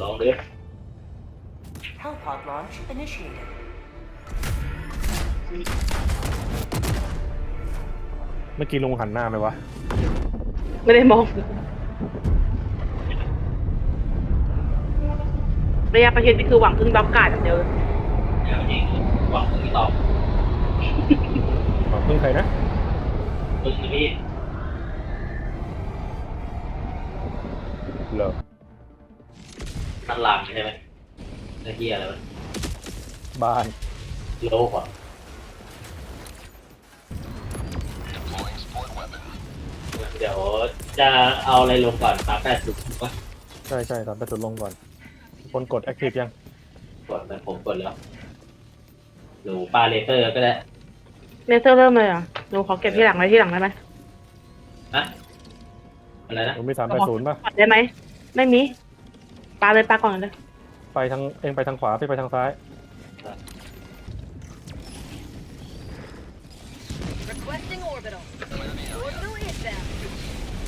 ลองดู Hellpod launch initiated. เมื่อกี้ลุงหันหน้าไหมวะ ไม่ได้มอง ระยะประชิดนี่คือหวังพึ่งบล็อกการ์ดอย่างเดียวเลยเดี๋ยวจริงหวังมึงตอบอ๋อเพิ่งใครนะมึงนี่เห นั่นหลังใช่ไหมไอ้เหี้ยอะไรวะบ้านโลกอะเดี๋ยวจะเอาอะไรลงก่อนสามแปดสิบป่ะใช่ใช่ตอนไปสุดลงก่อน คนกดแอคทีฟยังกดแต่ผมกดแล้ว หรือปลาเลเซอร์ก็ได้เลเซอร์เริ่มเลยเหรอะหนูขอเก็บที่หลังไว้ที่หลังได้ไหมนะอะไรนะลุงมีสามแปดศูนย์ป่ะกดได้ไหม ไม่มี ปาเลยปาก่อนเลยไปทางเองไปทางขวาพี่ไปทางซ้าย Requesting orbital. Orbital inbound.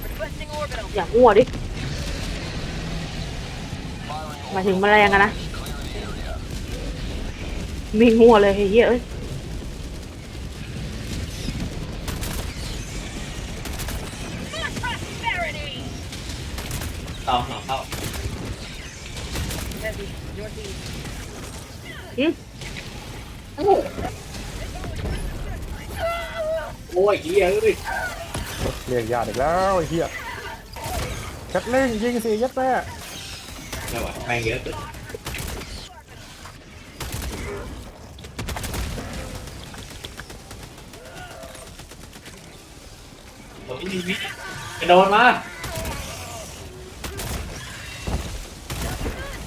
Requesting orbital. อย่ามั่วดิหมายถึงแมลงอะนะมีงัวเลยเฮ้ยเอ้ย อืมโอ้ยเหี้ยเอ้ยเรียกญาติอีกแล้วไอ้เหี้ยชัดเล่งยิงสิยัดแม่ไม่ไหวแม่งเยอะเกินโอ้ยมีวิกระโดดมา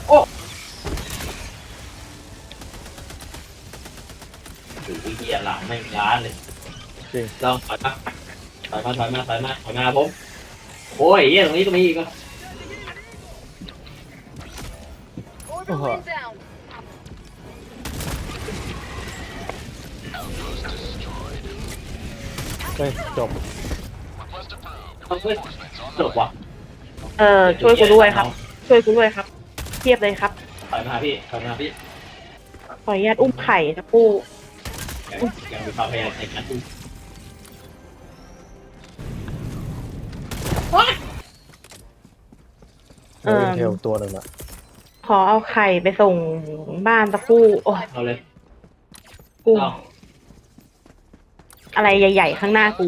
โอ้ดูวิเหี้ยหลัง ไม่งล้านเลยจริง ลองถอยมาถอยมาถอยมาถอยมาถอยมาผมโอ้ยเหี้ยตรงนี้ก็มีอีกอะ Orbital Uh-huh. inbound. เฮ้ยจบเอาเฮ้ยจบว่ะเออช่วยกูด้วยครับ ช่วยกูด้วยครับ เทียบเลยครับ ถอยมาพี่ถอยมาพี่ขออนุญาตอุ้มไข่นะปู ยังยังมีความพยายามในการดูเออเทลตัวหนึ่งละขอเอาไข่ไปส่งบ้านตะปูโอ้ยเอาเลยกูเอาอะไรใหญ่ ๆ ข้างหน้ากู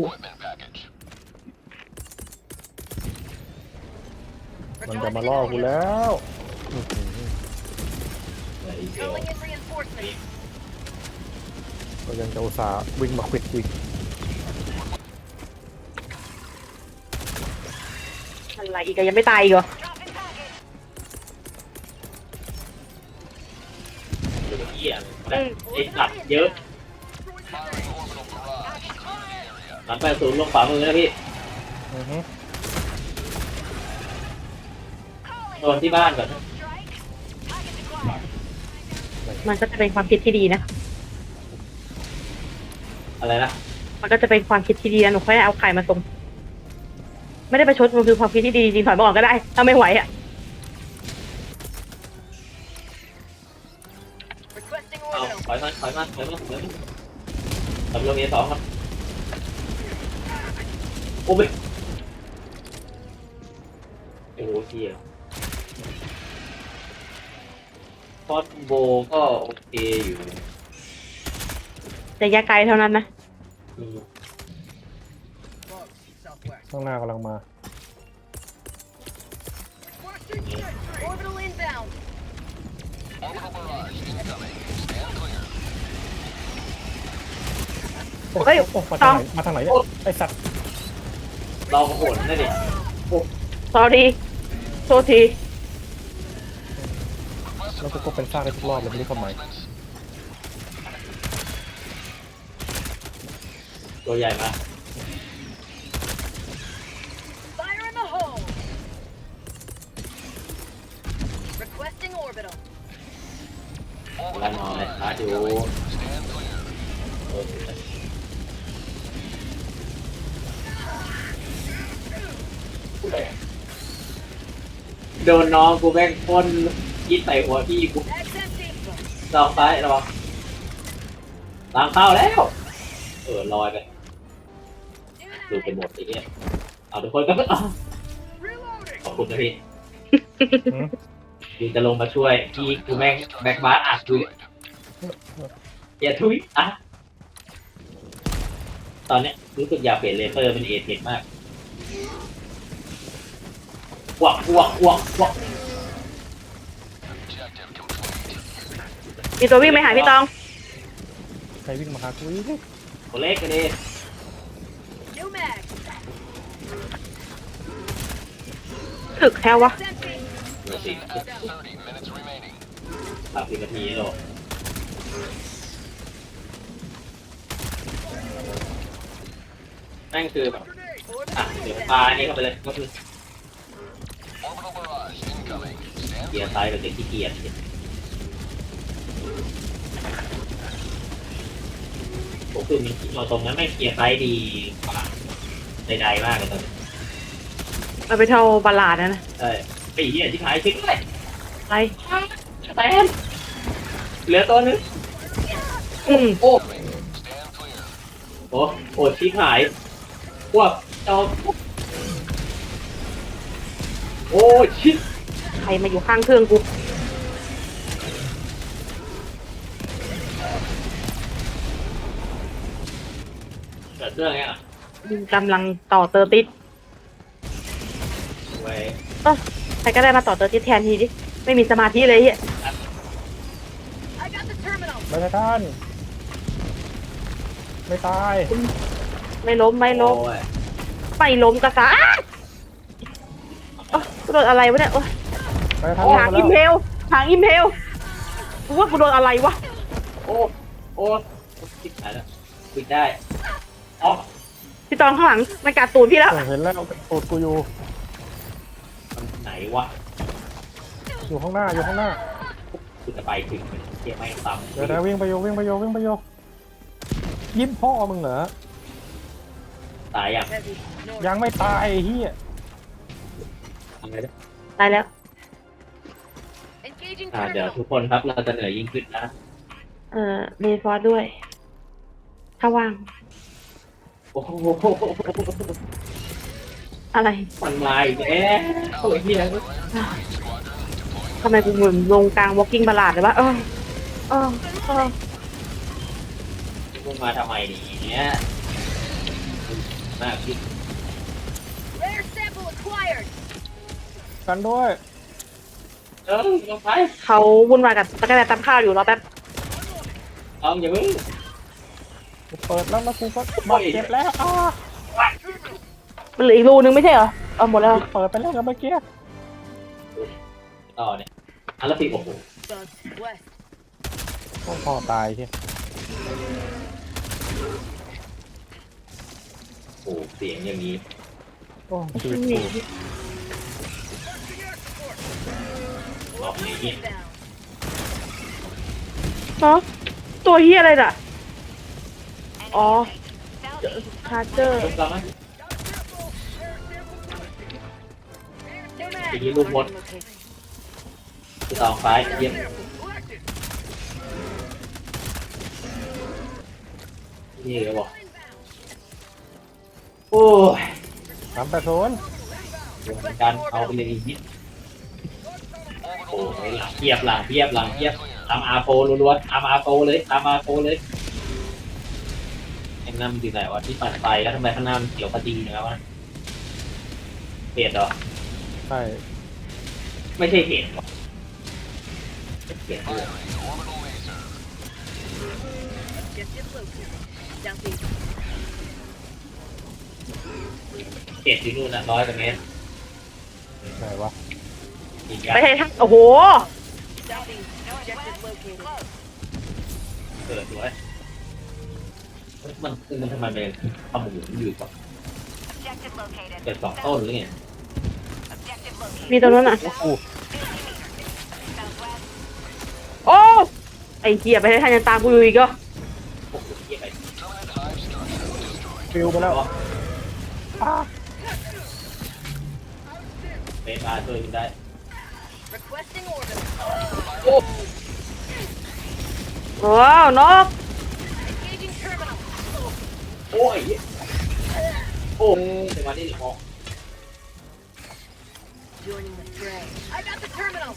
มันจะมาล่อกูแล้ว อื้อหือเลยเดี๋ยว Calling in reinforcements. ก็ยังจะอุตส่าห์วิ่งมาควิดอีกอะไรอีกอะยังไม่ตายอีกเหรอเหลือเหี้ยไอ้สัตว์เยอะสามแปดศูนย์ลงขวามือนะพี่อือฮึโดนที่บ้านก่อนนะมันก็จะเป็นความคิดที่ดีนะ อะไรนะมันก็จะเป็นความคิดที่ดีนะหนูค่อยเอาไข่มาส่งไม่ได้ประชดมันคือความคิดที่ดีจริงๆถอยมาก่อนก็ได้ถ้าไม่ไหวอะ Requesting เอา orbital. ถอยมาถอยมาถอยมาถอยมาทำลงเอสองครับโอ้ยโอ้โหเหี้ยพอดโบก็โอเคอยู่ แต่ยาไกลเท่านั้นนะอืมข้างหน้ากำลังมา Orbital inbound. โอ้เฮ้ยโอ้มาทางไหนมาทางไหนเนี่ยไอสัตว์เราก็โหดนะดิสอรี่โทษทีแล้วกูก็เป็นซากได้ทุกรอบเลยไม่รู้ทำไม ตัวใหญ่มาก Fire in the hole. Requesting orbital. แล้วนอนเลยชาร์จอยู่โอเคโดนน้องกูแม่งพ่นยิดใส่หัวพี่กู Bag's empty. ลองซ้ายระวังตามเข้าแล้ว เออลอยไป Do ดู that. ไปหมดไอ้เนี่ยเอาทุกคนก็อ้าว Reloading. ขอบคุณนะพี่หืมยูจะลงมาช่วยพี่กูแม่งแบ็กบาร์อัดทุยอย่าทุยอะตอนเนี้ยรู้สึกอยากเปลี่ยนเลเซอร์เป็นเอเทคมากวักวักวักวักมีตัววิ่งไปหาพี่ตอง ใครวิ่งมาหากูอีกตัวเล็กกันดิ New ถึกแท้วะ Bag's empty. เดี๋ยวสิสามสิบนาทีโลแม่งคือแบบอะเดี๋ยวปลาอันนี้เข้าไปเลยก็คือเกียร์ซ้ายเป็นเด็กที่เกียร์ผมคือมันเราตรงนั้นไม่เกียร์ซ้ายดีกว่าใดๆมากเลยตอนนี้ เราไปเท่าบาลาดนะนะใช่ไอ้เหี้ยที่หายชิดด้วยไปแตนเหลือตัวนึงอืมโอ้โอ้โอ้ชิบหายพวกเจ้าโอ้ชิบใครมาอยู่ข้างเครื่องกูเกิดเรื่องไงอะกำลังต่อเตอร์ติด เว้ยเอ้อใครก็ได้มาต่อเตอร์ติดแทนทีดิ ไม่มีสมาธิเลยเฮีย I got the terminal. ไม่ใช่ท่าน ไม่ตาย ไม่ล้มไม่ล้มโอ้ยไม่ล้มกระซ่าเอ้อกูโดนอะไรวะเนี่ยโอ้ยไม่ใช่ท่านหางมาอิมเพแล้วลหางอิมเพลกูว่ากูโดนอะไรวะ โอ้โอ้ชิบหายแล้วปิดได้อ๋อพี่ตองข้างหลังมันกัดตูดพี่แล้วเออเห็นแล้วตูดกูอยู่มันไหน วะอยู่ข้างหน้าอยู่ข้างหน้ากูจะไปถึงเกียร์ไม่ซ้ำเดี๋ยวนะวิ่งไปโยวิ่งไปโยวิ่งไปโยยิ้มพ่อมึงเหรอตายยัง Heavy. North. ยังไม่ตายไอ้เฮียทำไงได้ตายแล้ว Engaging อ่าเดี๋ยว terminal. ทุกคนครับเราจะเหนื่อยยิ่งขึ้นนะเอ่อเมฟอร์ด้วย ถ้าว่างโอ้โห อะไรมันมาอีกแล้วโอ้ยเฮียทำไมกูเหมือนลงกลาง walking บาลาดเลยวะเออเออเออมึงมาทำไมเนี่ยมากที่ Rare sample acquired. กันด้วย เออลงไปเขาวุ่นวายกับตะกร้าตำข้าวอยู่รอแป๊บเอาอย่ามึงกูเปิดแล้วแล้วกูก็บาดเจ็บแล้วอ้า มันเหลืออีกรูนึงไม่ใช่เหรอเอาหมดแล้วเปิดไปแล้วกับเมื่อกี้ต่อเนี่ยอันละสิโอ้โห Bugs. West. โอ้พ่อตายเฮียโอ้โหเสียงอย่างนี้โอ้ชีวิตกูรอบนี้เนี่ย Inbound. เนาะตัวเฮียอะไรน่ะอ๋อชาร์เจอร์เริ่มกันไห ม New mag. ทีนี้ลูกมดคือตองฟ้าเยี่ยมนี่เลยบอกโอ้ยสามแปดศูนย์เหมือนกันเอาไปเลยยิดโอ้ยหลังเทียบหลังเทียบหลังเทียบตามอาโฟล้วนๆตามอาโฟเลยตามอาโฟเลยไอ้นั่นมันอยู่ไหนวะที่ปั่นไฟแล้วทำไมข้างหน้ามันเขียวพอดีนะครับวะเห็ดเหรอใช่ ไม่ใช่เห็ดหรอเห็ดเลย Objective located. Southeast. เห็ดที่นู่นนะร้อยกว่าเมตรไหนวะ อีกอย่างไม่ใช่ทั้งโอ้โห Southeast. Objective located. เกิดด้วยเฮ้ยมันมันทำไมเป็นขมูอยู่กับ Objective located. เกิดสองต้นหรือไง Objective located. มีตรงนั้นอะโอ้โอ้ ไอ้เหี้ยไปให้ทันยังตามกูอยู่อีกก็โอ้โหเหี้ยไปฟิวไปแล้วอ้าเมตาช่วยมันได้ Requesting orbital. ว้าวนก Engaging terminal. โอ้ย โอ้ยเดี๋ยวมาที่หนึ่งออก Joining the fray. I got the terminal.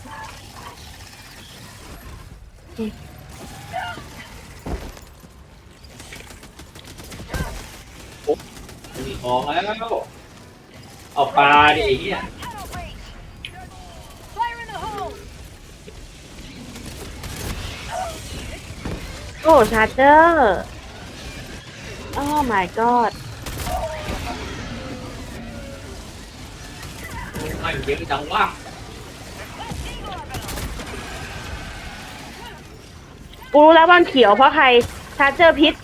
มีของแล้ว เอาปลาดิไอ้เหี้ย Tunnel breach. Fire in the hole. โอ้ชาร์เจอร์โอ้ my god ไม่เยอะจังวะกูรู้แล้วว่ามันเขียวเพราะใครชาร์เจอร์พิษ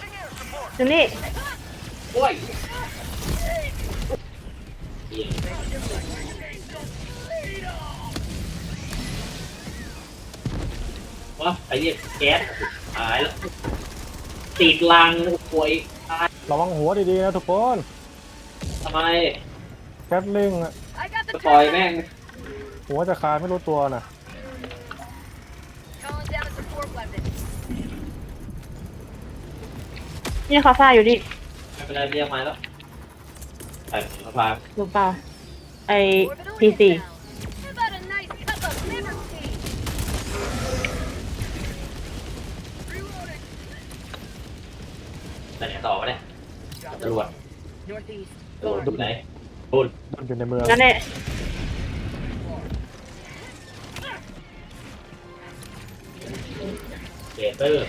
ดูนี่โอ้ยเหี้ยวะไอ้เรียกแก๊สหายแล้วติดลังป่วยตายระวังหัวดีๆนะทุกคนทำไม แคทลิงอะ I got the ก็ปล่อย terminal. แม่งหัวจะขาดไม่รู้ตัวนะ Calling down a support weapon. นี่คาซ่าอยู่นี่ไม่เป็นไรเรียกมาแล้วไปสะพานรู้เปล่าไอ Orbital พีซี inbound. How about a nice cup of liberty? Reloading. ไปไหนต่อวะเนี่ยตำรวจ Northeast. ตำรวจดูไหน บุญมันอยู่ในเมืองงั้นเนี่ยเบเตอร์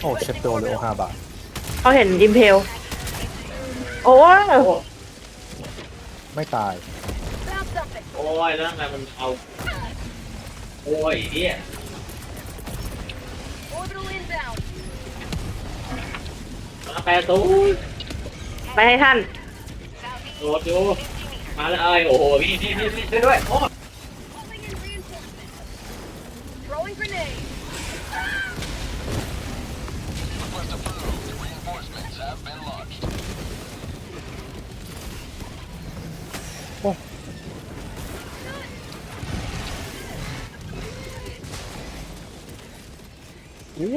โอ้เชฟโตเหลือห้าบาทเขาเห็นอิมเพล โอ้ยโอ้ไม่ตาย Found something. โอ้ยแล้วทำไมมันเอา โอ้ยเนี่ย Orbital inbound. มาแปรตูน ไปให้ท่านโดดอยู่มาแล้วเอ้ยโอ้โหพี่พี่พี่พี่ช่วยด้วยโอ้ Calling in reinforcements. Throwing grenade. Reinforcements have been launched. โอ้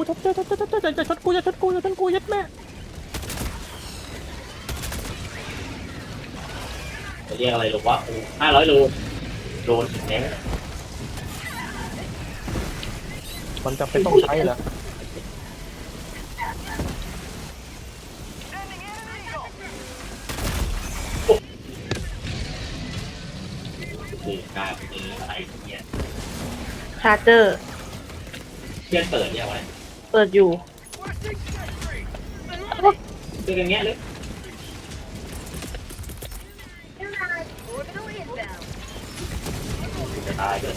ชัดเจนชัดเจนชัดเจนจะชดกูจะชดกูจะชดกูยัดแม่ จะเรียกอะไรลูกวะห้าร้อยโลโดนถึงแล้วมันจะเป็นต้องใช้แล้วคือกลายเป็นอะไรเนี่ยชาร์เจอร์ เพื่อนเปิดเนี่ยไว้เปิดอยู่คืออย่างเงี้ยเลย Orbital inbound. จะ ตายเลย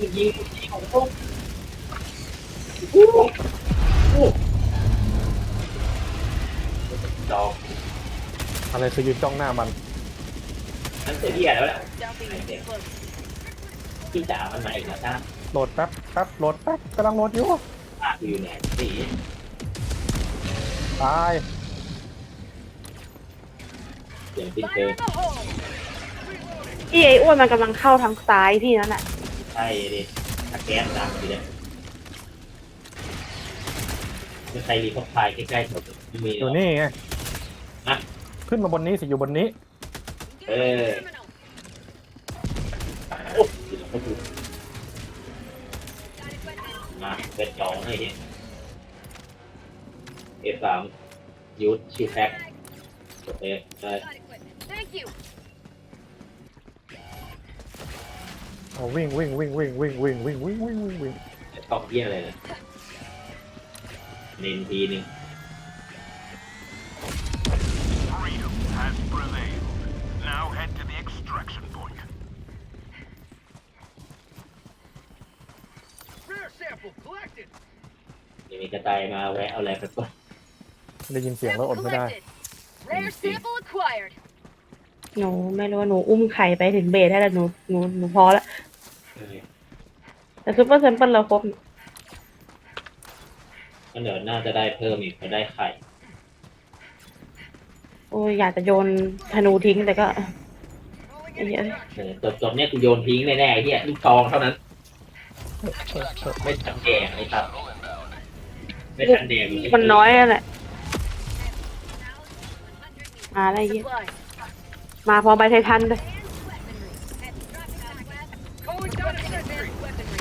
ยิงยิงของพวกดอกอะไรคือยืนจ้องหน้ามันนั่นเสียเหี้ยแล้วแหละ Southeast. Close. ที่จ่ามันมาอีกแล้วจ้าโหลดแป๊บแป๊บโหลดแป๊บกำลังโหลดอยู่ป้าคืออยู่ไหนสีตาย เสียงปิ้นเจ Fire อ in the hole. พี่ไอ้อ้วนมันกำลังเข้าทางซ้ายพี่นั่นแหละใช่ดิตะแก๊สดังทีเดียวมีใครรีพอร์ตไฟล์ใกล้ๆผมไม่มีอยู่นี่ไงนะขึ้นมาบนนี้สิอยู่บนนี้ เออ Terminal. โอ้ยเขาดูมาเป็นจองให้ดิเอสามยูทชิวแพ็คโอเคได้ Got equipment. Thank you. เอาวิ่งวิ่งวิ่งวิ่งวิ่งวิ่งวิ่งวิ่งวิ่งวิ่งวิ่งต้องเยี่ยอะไรเลยเน้นทีหนึง Freedom has prevailed. Now head to the extraction point. Rare sample collected. ยังมีกระต่ายมาแวะเอาอะไรไปก่อนได้ยินเสียงแล้วอด Sample ไม่ได้ collected. Rare sample acquired. หนูไม่รู้ว่าหนูอุ้มไข่ไปถึงเบสได้แล้วหนูหนูหนูพอละเออแต่ซูเปอร์แซมเปิลเราครบก็เดี๋ยวน่าจะได้เพิ่มอีกพอได้ไข่โอ้อ้ยอยากจะโยนธนูทิ้งแต่ก็ไอ้เหี้ยเออจบจบเนี่ยกูโยนทิ้งแน่ๆไอ้เฮียลูกทองเท่านั้น ไม่ทันแดงไอ้ตัดไม่ทันแดงมันน้อยอะแหละมาอะไรเงี้ย Supplies. มาพอใบไททันเลย Calling down a sentry. Weaponry.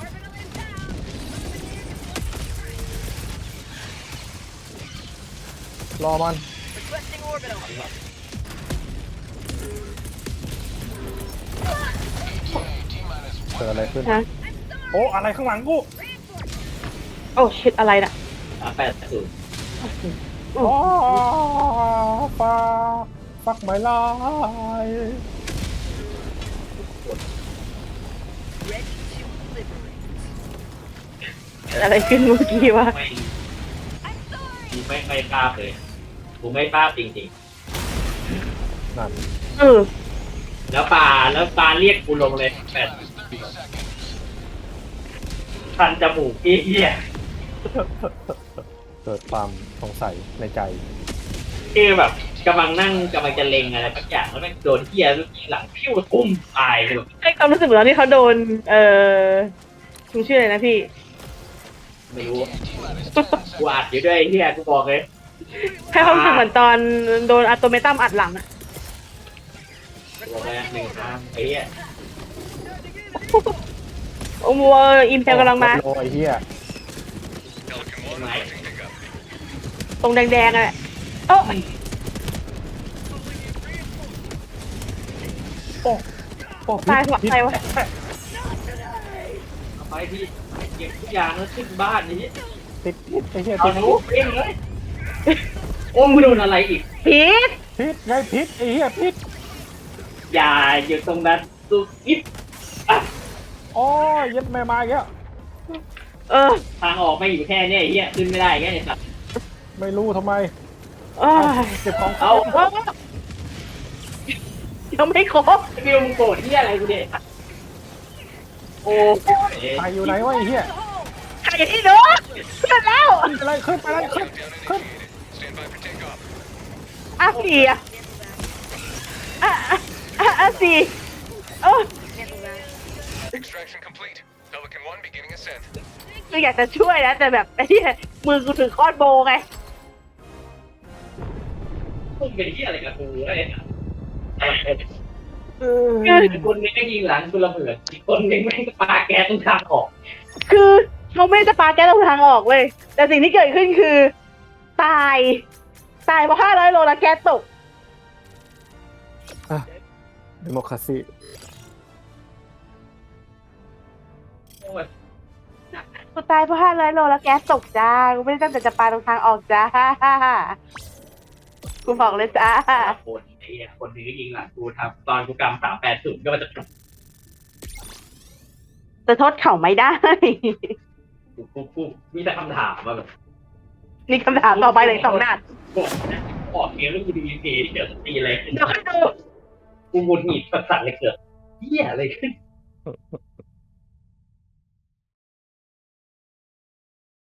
Orbital inbound. รอมัน Requesting orbital. เกิดอะไรขึ้นฮะโอ้อะไรข้างหลังกูโอ้ชิดอะไรน่ะสามแปดศูนย์ อ๋อฟ้า ฟักไม่ลาย Ready to liberate. เกิดอะไรขึ้นเมื่อกี้วะไม่กูไม่ไม่ทราบเลยกูไม่ทราบจริงนั่นเออๆ แล้วปลาแล้วปลาเรียกกูลงเลยแปดคันจมูกเฮียเกิดความสงสัยในใจ คือแบบกำลังนั่งกำลังจะเล็งอะไรสักอย่างแล้วแม่งโดนเฮียลูกยิงหลังพิ้วตุ้มตายเลยแบบให้ความรู้สึกเหมือนตอนที่เขาโดน เอ่อคุณชื่ออะไรนะพี่ ไม่รู้กูอัดอยู่ด้วยไอ้เฮียกูบอกเลยให้ความรู้สึกเหมือนตอนโดนอะโตเมตัมอัดหลังอะกูบอกเลยหนึ่งทางไอ้เฮียโอ้โหอิมเพลกำลังมาโลไอ้เหี้ยใช่ไหมตรงแดงๆอะแหละ โอ้ยโอ้โอ้ตายหัวใครวะเอาไปที่เก็บทุกอย่างแล้วขึ้นบ้านนี่ติดพิษไอ้เหี้ยเอาติดหนูเองเลยโอ้มึงโดนอะไรอีก พีทพิษไงพิษไอ้เหี้ยพิษอย่าอยู่ตรงนั้นสุอิบอะโอ้ยยัดแม่มาอีกแล้วเออ ทางออกไม่อยู่แค่เนี้ยไอ้เฮียขึ้นไม่ได้แค่ไอ้สัตว์ไม่รู้ทำไม เอ้ยเก็บของเอาโอ้ยยังไม่ครบพี่มึงโกรธที่อะไรกูเนี่ยโอ้ใครอยู่ไหนวะไอ้เหี้ยใครที่หนูเพื่อนแล้วขึ้นไปเลยขึ้นไปเลยขึ้นขึ้นอะสี่อะอะอะอะอะสี่โอ้ Cancel that. Extraction complete. Pelican 1 beginning ascent. คืออยากจะช่วยนะแต่แบบไอ้เหี้ยมือกูถือคอดโบไง มึงเป็นที่อะไรกับกูไอ้สัตว์เอออีกคนนึงก็ยิงหลังกูระเบิดอีกคนนึงแม่งก็ปาแก๊สตรงทางออก คือเขาไม่ได้จะปาแก้ตรงทางออกเว้ยแต่สิ่งที่เกิดขึ้นคือ ตาย ตายเพราะห้าร้อยโลแล้วแก๊สตกเดโมคราซีโอ้ยกูตายเพราะห้าร้อยโลแล้วแก๊สตกจ้ากูไม่ได้ตั้งใจจะปาตรงทางออกจ้า กูบอกเลยจ้าคนไอ้เหี้ยคนนึงก็ยิงหลังกูทำตอนกูกำสามแปดศูนย์ก็มาจะจะโทษเขาไม่ได้กูกูกูมีแต่คำถามว่าแบบนี่คำถามต่อไปเลยสองนัดบอกนะออกเกมแล้วกูดีดีเดี๋ยวจะตีอะไรขึ้นเดี๋ยวให้ดูกูหงุดหงิดประสาทเลยเกิดเหี้ยอะไรขึ้น